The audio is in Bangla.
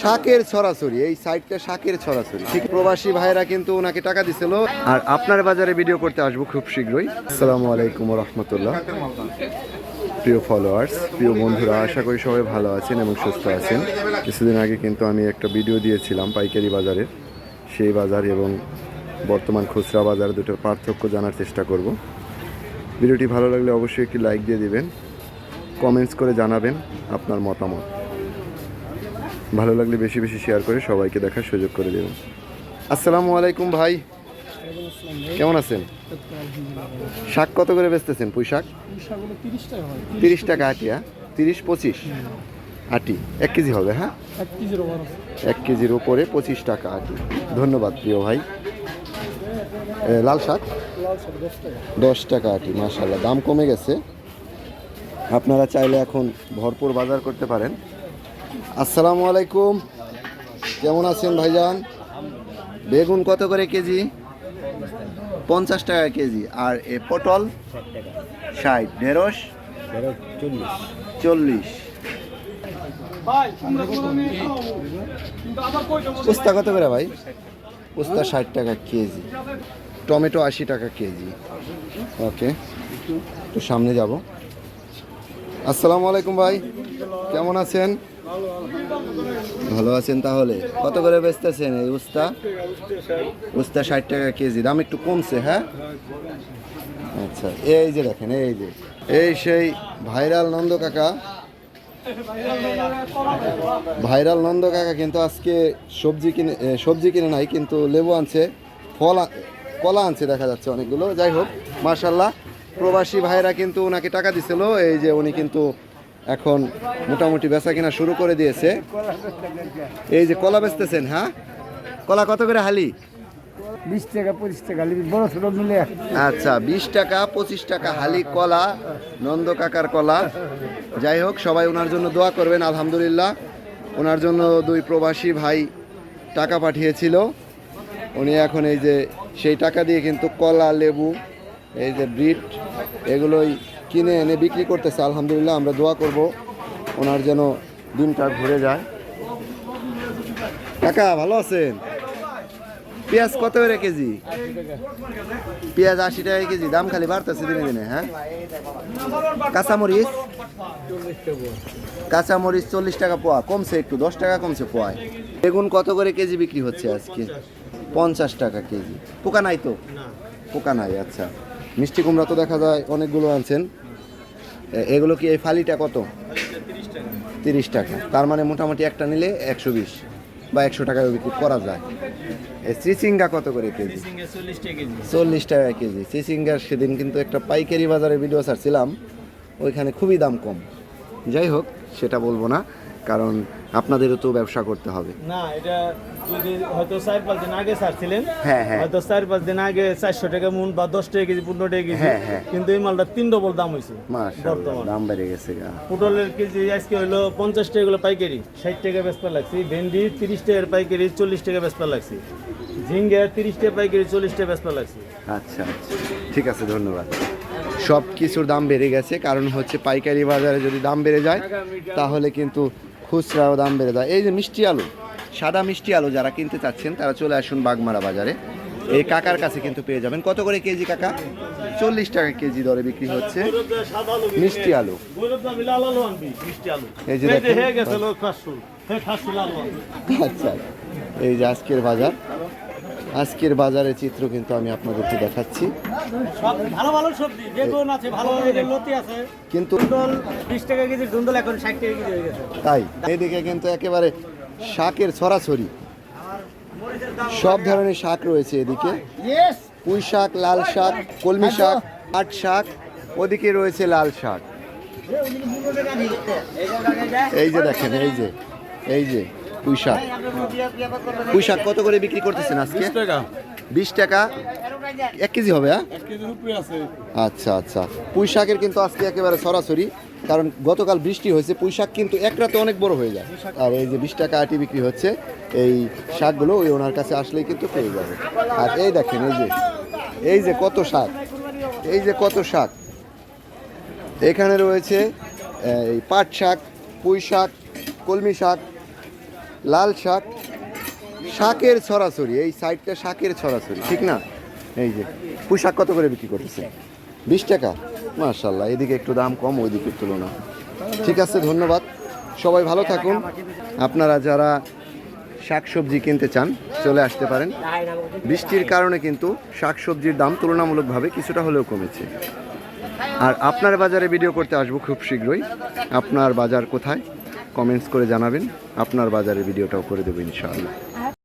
শাকের ছড়াছড়ি, এই সাইডটা শাকের ছড়াছড়ি। ঠিক প্রবাসী ভাইরা কিন্তু ওনাকে টাকা দিছিল। আর আপনার বাজারে ভিডিও করতে আসব খুব শীঘ্রই। আসসালামু আলাইকুম রহমতুল্লাহ প্রিয় ফলোয়ার্স প্রিয় বন্ধুরা, আশা করি সবাই ভালো আছেন এবং সুস্থ আছেন। কিছুদিন আগে কিন্তু আমি একটা ভিডিও দিয়েছিলাম পাইকারি বাজারের সেই বাজার এবং বর্তমান খুচরা বাজার দুটোর পার্থক্য জানার চেষ্টা করব। ভিডিওটি ভালো লাগলে অবশ্যই একটি লাইক দিয়ে দিবেন। কমেন্টস করে জানাবেন আপনার মতামত। ভালো লাগলে বেশি বেশি শেয়ার করে সবাইকে দেখার সুযোগ করে দেবেন। আসসালামু আলাইকুম ভাই। কেমন আছেন? শাক কত করে বেচতেছেন পুঁই শাক তিরিশ টাকা আটি হ্যাঁ? তিরিশ, পঁচিশ? আটি। এক কেজি হবে হ্যাঁ? এক কেজির উপরে পঁচিশ টাকা আটি। ধন্যবাদ প্রিয় ভাই। লাল শাক? দশ টাকা আটি মাসাল্লাহ দাম কমে গেছে। আপনারা চাইলে এখন ভরপুর বাজার করতে পারেন। আসসালামু আলাইকুম। কেমন আছেন ভাইজান? বেগুন কত করে কেজি? পঞ্চাশ টাকা কেজি। আর এ পটল? ষাট। ঢেঁড়স? চল্লিশ। উস্তা কত করে ভাই? উস্তা ষাট টাকা কেজি। টমেটো আশি টাকা কেজি। ওকে, একটু সামনে যাব। আসসালামু আলাইকুম ভাই। কেমন আছেন? ভালো আছেন তাহলে। কত করে বেচতেছেন এই উস্তা? উস্তা ষাট টাকা কেজি। দাম একটু কমছে হ্যাঁ? আচ্ছা এই যে দেখেন, এই যে। এই সেই ভাইরাল নন্দ কাকা। ভাইরাল নন্দ কাকা কিন্তু আজকে সবজি কিনে সবজি কিনে নাই, কিন্তু লেবু আনছে, ফল কলা আনছে দেখা যাচ্ছে অনেকগুলো। যাই হোক মার্শাল্লাহ প্রবাসী ভাইরা কিন্তু ওনাকে টাকা দিছিল। এই যে উনি কিন্তু এখন মোটামুটি বেচা কিনা শুরু করে দিয়েছে। এই যে কলা বেচতেছেন হ্যাঁ? কলা কত করে হালি? বিশ টাকা পঁচিশ টাকা বড় ছোট মিলে। আচ্ছা বিশ টাকা পঁচিশ টাকা হালি কলা নন্দ কাকার কলা। যাই হোক সবাই ওনার জন্য দোয়া করবেন আলহামদুলিল্লাহ। ওনার জন্য দুই প্রবাসী ভাই টাকা পাঠিয়েছিল। উনি এখন এই যে সেই টাকা দিয়ে কিন্তু কলা লেবু এই যে ব্রিট এগুলোই কিনে এনে বিক্রি করতেছে, আলহামদুলিল্লাহ আমরা দোয়া করব ওনার যেন দিনটা ঘুরে যায়। কাকা, ভালো আছেন? পেঁয়াজ কত করে কেজি? পেঁয়াজ আশি টাকা কেজি, দাম খালি বাড়তেছে দিনে দিনে হ্যাঁ? কাঁচামরিচ? কাঁচামরিচ চল্লিশ টাকা পোয়া, কমছে একটু, দশ টাকা কমছে পোয়ায়। বেগুন কত করে কেজি বিক্রি হচ্ছে আজকে? পঞ্চাশ টাকা কেজি। পোকা নাই তো? পোকা নাই আচ্ছা। মিষ্টি কুমড়া তো দেখা যায়, অনেকগুলো আনছেন। এগুলো কি এই ফালিটা কত? তিরিশ টাকা। তার মানে মোটামুটি একটা নিলে একশো বিশ বা একশো টাকায় বিক্রি করা যায়। এই চিচিঙ্গা কত করে কেজি? চল্লিশ টাকা কেজি। চিচিঙ্গার সেদিন কিন্তু একটা পাইকারি বাজারে ভিডিও ছাড়ছিলাম ওইখানে খুবই দাম কম। যাই হোক সেটা বলব না কারণ আপনাদেরও তো ব্যবসা করতে হবে। না এটা যদি হয়তো চার পাঁচ দিন আগে ছাড়ছিলেন হ্যাঁ, হ্যাঁ। হয়তো চার পাঁচ দিন আগে চারশো টাকা মন বা দশ টাকা কেজি পনেরো টাকা কেজি হ্যাঁ, হ্যাঁ। কিন্তু এই মালটা তিন ডবল দাম হয়েছে বর্তমান। দাম বেড়ে গেছে পটলের কেজি আজকে হলো পঞ্চাশ টাকা গুলো পাইকারি ষাট টাকা বেচপা লাগছে। ভেন্ডি তিরিশ টাকার পাইকারি চল্লিশ টাকা বেচপা লাগছে। ঝিঙ্গা তিরিশ টাকা পাইকারি চল্লিশ টাকা বেচপা লাগছে। আচ্ছা আচ্ছা। ঠিক আছে ধন্যবাদ। সব কিছুর দাম বেড়ে গেছে কারণ হচ্ছে পাইকারি বাজারে যদি দাম বেড়ে যায় তাহলে কিন্তু খুচরাও দাম বেড়ে যায় এই যে মিষ্টি আলু সাদা মিষ্টি আলু যারা কিনতে চাচ্ছেন তারা চলে আসুন বাগমারা বাজারে। এই কাকার কাছে কিন্তু পেয়ে যাবেন। কত করে কেজি কাকা? চল্লিশ টাকা কেজি দরে বিক্রি হচ্ছে মিষ্টি আলু। এই যে। হয়ে আচ্ছা এই যে আজকের বাজার। আজকের বাজারের চিত্র কিন্তু আমি আপনাদেরকে দেখাচ্ছি। সব ভালো ভালো সবজি বেগুন আছে ভালো লতি আছে। কিন্তু ধুন্দল বিশ টাকা কেজি ধুন্দল এখন ষাট টাকা কেজি হয়ে গেছে। তাই এদিকে কিন্তু একেবারে শাকের ছড়াছড়ি সব ধরনের শাক রয়েছে এদিকে। পুঁই শাক লাল শাক কলমি শাক আট শাক ওদিকে রয়েছে লাল শাক। এই যে দেখেন এই যে এই যে পুঁই শাক। পুঁই শাক কত করে বিক্রি করতেছেন আজকে? টাকা। বিশ টাকা? এক কেজি হবে হ্যাঁ? আচ্ছা আচ্ছা। পুঁই শাকের কিন্তু আজকে একেবারে সরাসরি কারণ গতকাল বৃষ্টি হয়েছে পুঁই শাক কিন্তু এক রাতে অনেক বড় হয়ে যায়। আর এই যে বিশ টাকা আটি বিক্রি হচ্ছে এই শাকগুলো ওই ওনার কাছে আসলেই কিন্তু পেয়ে যাবে। আর এই দেখেন এই যে এই যে কত শাক এই যে কত শাক। এখানে রয়েছে এই পাট শাক পুঁই শাক কলমি শাক লাল শাক। শাকের ছড়াছড়ি এই সাইডটা শাকের ছড়াছড়ি ঠিক না? এই যে, পোশাক কত করে বিক্রি করতেছে বিশ টাকা। মার্শাল্লাহ এদিকে একটু দাম কম, ওইদিকে তুলনা। ঠিক আছে, ধন্যবাদ। সবাই ভালো থাকুন। আপনারা যারা শাকসবজি কিনতে চান, চলে আসতে পারেন। বৃষ্টির কারণে কিন্তু শাকসবজির দাম তুলনামূলকভাবে কিছুটা হলেও কমেছে। আর আপনার বাজারে ভিডিও করতে আসব খুব শীঘ্রই। আপনার বাজার কোথায়? কমেন্টস করে জানাবেন। আপনার বাজারে ভিডিওটাও করে দেবো ইনশাআল্লাহ।